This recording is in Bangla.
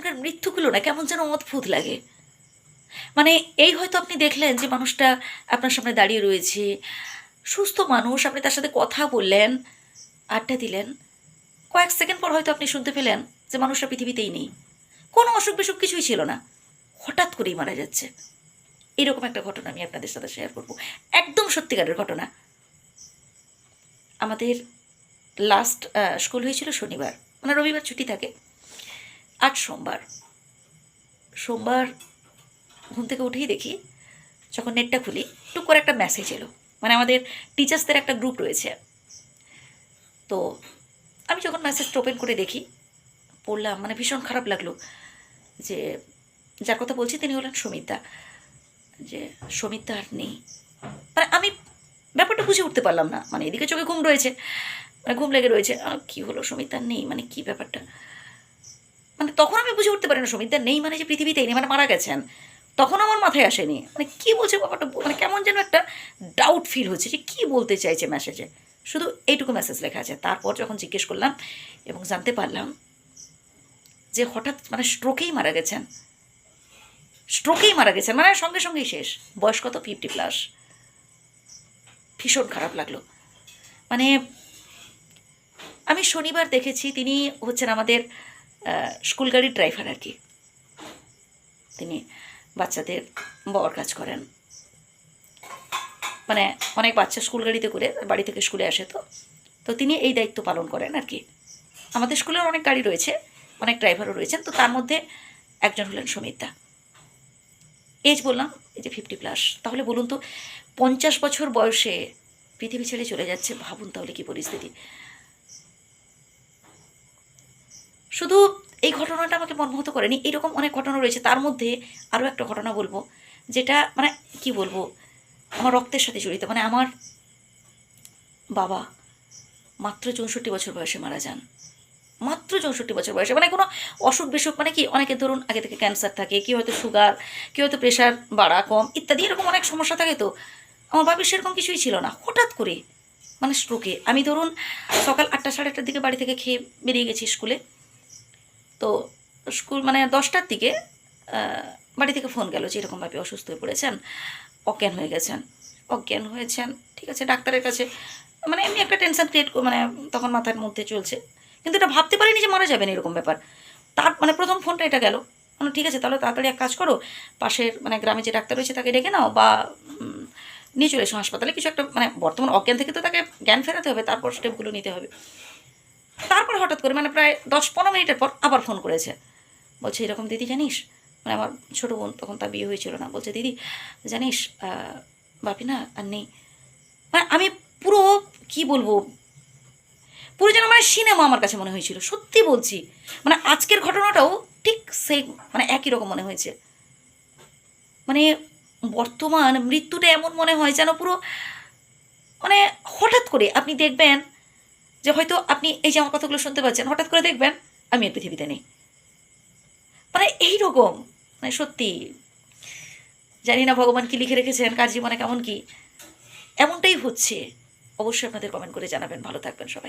তখনকার মৃত্যুগুলো না কেমন যেন অদ্ভুত লাগে। মানে এই হয়তো আপনি দেখলেন যে মানুষটা আপনার সামনে দাঁড়িয়ে রয়েছে, সুস্থ মানুষ, আপনি তার সাথে কথা বললেন, আড্ডা দিলেন। কয়েক সেকেন্ড পর হয়তো আপনি শুনতে পেলেন যে মানুষটা পৃথিবীতেই নেই। কোনো অসুখ বিসুখ কিছুই ছিল না। হঠাৎ করেই মারা যাচ্ছে। এরকম একটা ঘটনা আমি আপনাদের সাথে শেয়ার করব। একদম সত্যিকারের ঘটনা। আমাদের লাস্ট স্কুল হয়েছিল শনিবার। মানে রবিবার ছুটি থাকে। আজ সোমবার। সোমবার ঘুম থেকে উঠেই দেখি যখন নেটটা খুলি, টুক করে একটা মেসেজ এলো। মানে আমাদের টিচার্সদের একটা গ্রুপ রয়েছে। তো আমি যখন মেসেজটা ওপেন করে দেখি পড়লাম মানে ভীষণ খারাপ লাগল যে, যার কথা বলছি তিনি হলেন সমিতা। যে, সমিতা আর নেই। মানে আমি ব্যাপারটা বুঝে উঠতে পারলাম না। মানে এদিকে চোখে ঘুম রয়েছে। মানে ঘুম লেগে রয়েছে। কি হলো সমিতা? নেই। মানে কি ব্যাপারটা? মানে তখন আমি বুঝে উঠতে পারি না সমিতা নেই মানে যে পৃথিবীতেই নেই মানে মারা গেছেন। তখন আমার মাথায় আসেনি। মানে কি বলছে ব্যাপারটা? মানে কেমন যেন একটা ডাউট ফিল হচ্ছে যে কি বলতে চাইছে মেসেজে শুধু এইটুকু মেসেজ লেখা আছে। তারপর যখন জিজ্ঞেস করলাম এবং জানতে পারলাম যে হঠাৎ মানে স্ট্রোকেই মারা গেছেন। স্ট্রোকেই মারা গেছেন মানে সঙ্গে সঙ্গেই শেষ। বয়স কত? ফিফটি প্লাস ভীষণ খারাপ লাগল। মানে আমি শনিবার দেখেছি, তিনি হচ্ছেন আমাদের স্কুল গাড়ির ড্রাইভার আর কি। তিনি বাচ্চাদের বর কাজ করেন। মানে অনেক বাচ্চা স্কুল গাড়িতে করে বাড়ি থেকে স্কুলে আসে তো। তো তিনি এই দায়িত্ব পালন করেন আর কি। আমাদের স্কুলের অনেক গাড়ি রয়েছে, অনেক ড্রাইভারও রয়েছেন। তো তার মধ্যে একজন হলেন সমিতা। এজ বললাম, এই যে ফিফটি প্লাস তাহলে বলুন তো, পঞ্চাশ বছর বয়সে পৃথিবী ছেড়ে চলে যাচ্ছে, ভাবুন তাহলে কি পরিস্থিতি। শুধু এই ঘটনাটা আমাকে মর্মাহত করেনি, এরকম অনেক ঘটনা রয়েছে। তার মধ্যে আরও একটা ঘটনা বলব, যেটা মানে কি বলব, আমার রক্তের সাথে জড়িত। মানে আমার বাবা মাত্র চৌষট্টি বছর বয়সে মারা যান। মাত্র চৌষট্টি বছর বয়সে। মানে কোনো অসুখ বিসুখ মানে কি, অনেকে ধরুন আগে থেকে ক্যান্সার থাকে কেউ হয়তো সুগার কেউ হয়তো প্রেশার বাড়া কম, ইত্যাদি, এরকম অনেক সমস্যা থাকে তো। আমার বাবির সেরকম কিছুই ছিল না। হঠাৎ করে মানে স্ট্রোকে আমি ধরুন সকাল আটটা, সাড়ে আটটার দিকে বাড়ি থেকে খেয়ে বেরিয়ে গেছি স্কুলে তো স্কুল মানে দশটার দিকে বাড়ি থেকে ফোন গেল যে এরকমভাবে অসুস্থ হয়ে পড়েছেন, অজ্ঞান হয়ে গেছেন, অজ্ঞান হয়েছেন, ঠিক আছে, ডাক্তারের কাছে মানে এমনি একটা টেনশন ক্রিয়েট মানে তখন মাথার মধ্যে চলছে, কিন্তু এটা ভাবতে পারিনি যে মারা যাবেন এরকম ব্যাপার। তার মানে প্রথম ফোনটা এটা গেল মানে ঠিক আছে, তাহলে তাড়াতাড়ি এক কাজ করো, পাশের মানে গ্রামে যে ডাক্তার রয়েছে তাকে ডেকে নাও বা নিয়ে চলে এসো হাসপাতালে, কিছু একটা মানে বর্তমান অজ্ঞান থেকে তো তাকে জ্ঞান ফেরাতে হবে, তারপর স্টেপগুলো নিতে হবে। তারপর হঠাৎ করে মানে প্রায় দশ পনেরো মিনিটের পর আবার ফোন করেছে। বলছে, এরকম দিদি জানিস? মানে আমার ছোটো বোন তখন তার বিয়ে হয়েছিল না। বলছে, দিদি, জানিস বাপি না আর নেই। মানে আমি পুরো, কি বলব, পুরো যেন মানে সিনেমা আমার কাছে মনে হয়েছিল। সত্যি বলছি মানে আজকের ঘটনাটাও ঠিক সেই মানে একই রকম মনে হয়েছে। মানে বর্তমান মৃত্যুটা এমন মনে হয় যেন পুরো মানে হঠাৎ করে আপনি দেখবেন যে হয়তো আপনি এই যে আমার কথাগুলো শুনতে পাচ্ছেন, হঠাৎ করে দেখবেন, আমি এই পৃথিবীতে নেই। মানে এইরকম মানে সত্যি, জানি না ভগবান কি লিখে রেখেছেন, কার জীবনে কেমন কি, এমনটাই হচ্ছে। অবশ্যই আপনাদের কমেন্ট করে জানাবেন। ভালো থাকবেন সবাই।